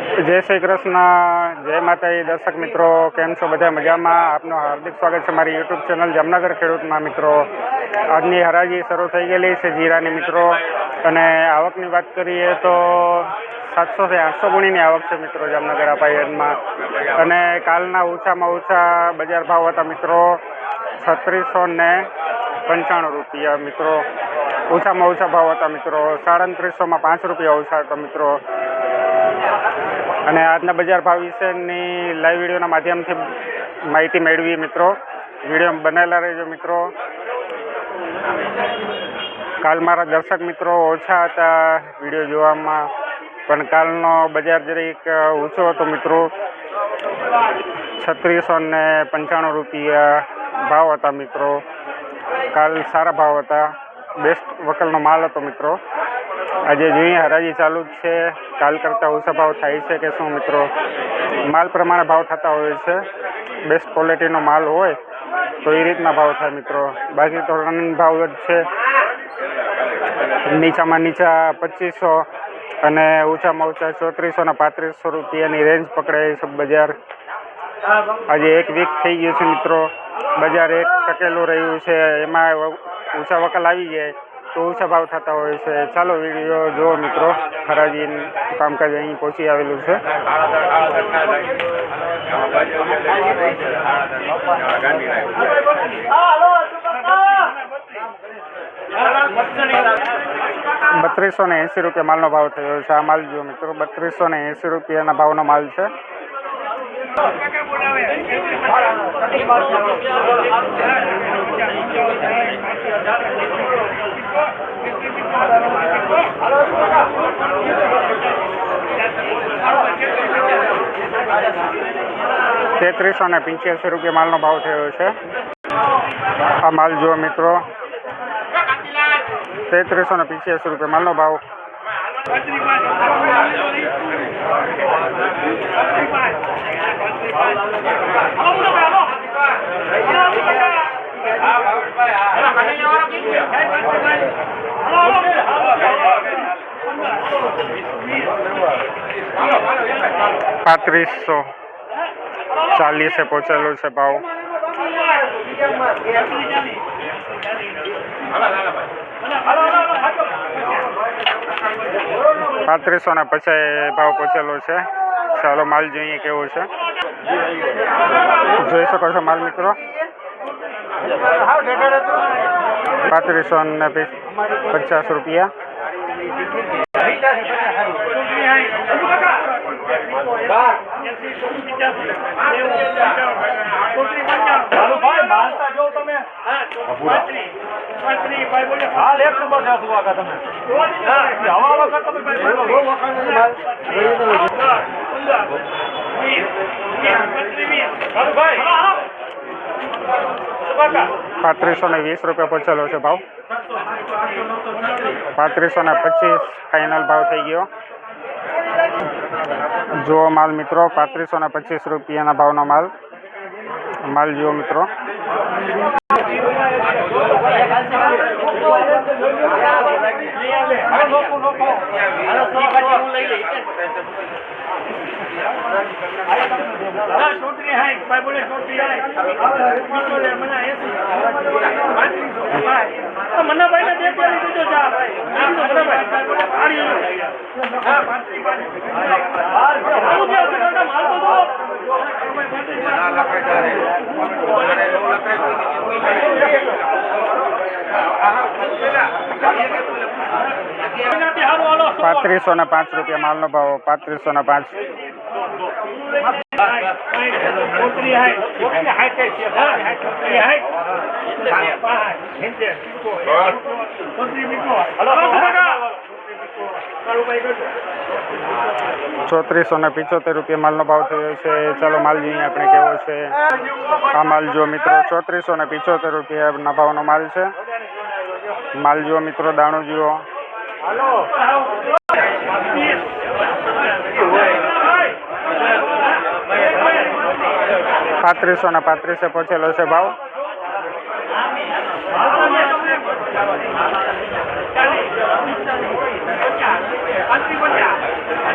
જય શ્રી કૃષ્ણ. જય માતાજી. દર્શક મિત્રો, કેમ છો? બધા મજામાં? આપનું હાર્દિક સ્વાગત છે મારી યુટ્યુબ ચેનલ જામનગર ખેડૂતમાં મિત્રો. આજની હરાજી શરૂ થઈ ગયેલી છે જીરાની મિત્રો. અને આવકની વાત કરીએ તો સાતસોથી આઠસો ગુણીની આવક છે મિત્રો જામનગર અપાયનમાં અને કાલના ઓછામાં ઓછા બજાર ભાવ હતા મિત્રો છત્રીસો ને પંચાણું રૂપિયા મિત્રો. ઓછામાં ઓછા ભાવ હતા મિત્રો. સાડત્રીસોમાં પાંચ રૂપિયા ઓછા હતા મિત્રો. અને આજના બજાર ભાવ વિશેની લાઈવ વિડીયોના માધ્યમથી માહિતી મેળવી મિત્રો. વીડિયો બનાવેલા રહેજો મિત્રો. કાલ મારા દર્શક મિત્રો ઓછા હતા વીડિયો જોવામાં, પણ કાલનો બજાર જરીક ઊંચો હતો મિત્રો. છત્રીસો ને પંચાણું રૂપિયા ભાવ હતા મિત્રો. કાલ સારા ભાવ હતા. બેસ્ટ વકલનો માલ હતો મિત્રો. આજે જોઈએ, હરાજી ચાલુ જ છે. કાલ કરતાં ઓછા ભાવ થાય છે કે શું મિત્રો? માલ પ્રમાણે ભાવ થતા હોય છે. બેસ્ટ ક્વોલિટીનો માલ હોય, તો એ રીતના ભાવ થાય મિત્રો. બાકી તો રનિંગ ભાવ જ છે. નીચામાં નીચા પચીસો અને ઊંચામાં ઊંચા ચોત્રીસો ને પાંત્રીસો રૂપિયાની રેન્જ પકડે છે બજાર. આજે એક વીક થઈ ગયું છે મિત્રો. બજાર એક ટકેલું રહ્યું છે. એમાં ઊંચા વકલ આવી જાય. તો ઊંચા ભાવ થતા હોય છે. ચાલો વીડિયો જુઓ મિત્રો. ખરાજી કામકાજ અહીં પહોંચી આવેલું છે. બત્રીસો ને એંસી રૂપિયા માલનો ભાવ થયો છે. આ માલ જુઓ મિત્રો. બત્રીસો ને એંસી રૂપિયાના ભાવનો માલ છે. તેત્રીસો ને પંચ્યાસી રૂપિયા માલનો ભાવ થયો છે. આ માલ જુઓ મિત્રો. તેત્રીસો ને પંચ્યાસી રૂપિયા માલનો ભાવ. પાંત્રીસો. ચાલીસે પહોંચેલો છે ભાવ. પાંત્રીસો ને પચાસ ભાવ પહોંચેલો છે. ચાલો માલ જોઈએ કેવો છે. જોઈ શકો છો માલ, મિત્રો. પાંત્રીસો ને પચાસ રૂપિયા. હાલ ને વીસ રૂપિયા પહોંચેલો છે ભાવ. પાંત્રીસો ને પચીસ ફાઇનલ ભાવ થઈ ગયો. જુઓ માલ મિત્રો પાંત્રીસો ને પચીસ રૂપિયાના ભાવનો માલ. માલ જુઓ મિત્રો. પાંત્રીસો ને પાંચ રૂપિયા માલનો ભાવ પાંત્રીસો ને પાંચ. ચોત્રીસો ને પિચોતેર રૂપિયા માલનો ભાવ થયો છે. ચાલો માલ આપણે કેવો છે? આ માલ મિત્રો, ચોત્રીસો ને પિચોતેર રૂપિયાના ભાવનો માલ છે. માલ જુઓ મિત્રો, દાણો જુઓ. પાંત્રીસો ને પાંત્રીસે પહોંચેલો છે ભાવ.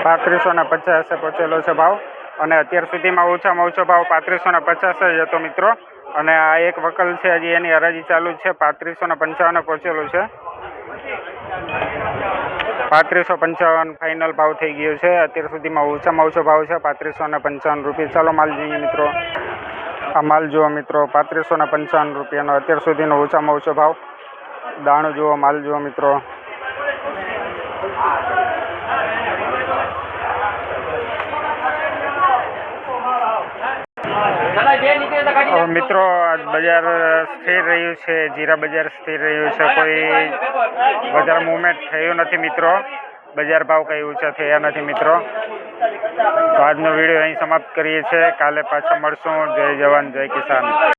પાંત્રીસો ને પચાસે પહોંચેલો છે ભાવ. અને અત્યાર સુધીમાં ઓછામાં ઓછો ભાવ પાંત્રીસો ને પચાસ જ હતો મિત્રો. અને આ એક વકલ છે હજી એની હરાજી ચાલુ છે. પાંત્રીસો ને પંચાવને પહોંચેલું છે. પાંત્રીસો પંચાવન ફાઇનલ ભાવ થઈ ગયો છે. અત્યાર સુધીમાં ઓછામાં ઓછો ભાવ છે. પાંત્રીસો ને પંચાવન રૂપિયા. ચાલો માલ જઈએ મિત્રો. આ માલ જુઓ મિત્રો, પાંત્રીસો ને પંચાવન રૂપિયાનો. અત્યાર સુધીનો ઓછામાં ઓછો ભાવ. દાણું જુઓ, માલ જુઓ મિત્રો. મિત્રો, આજ બજાર સ્થિર રહ્યું છે, જીરા બજાર સ્થિર રહ્યું છે. કોઈ વધારે મુવમેન્ટ થયું નથી મિત્રો. બજાર ભાવ કંઈ ઊંચા થયા નથી મિત્રો. તો આજનો વીડિયો અહીં સમાપ્ત કરીએ છીએ. કાલે પાછા મળશું. જય જવાન, જય કિસાન.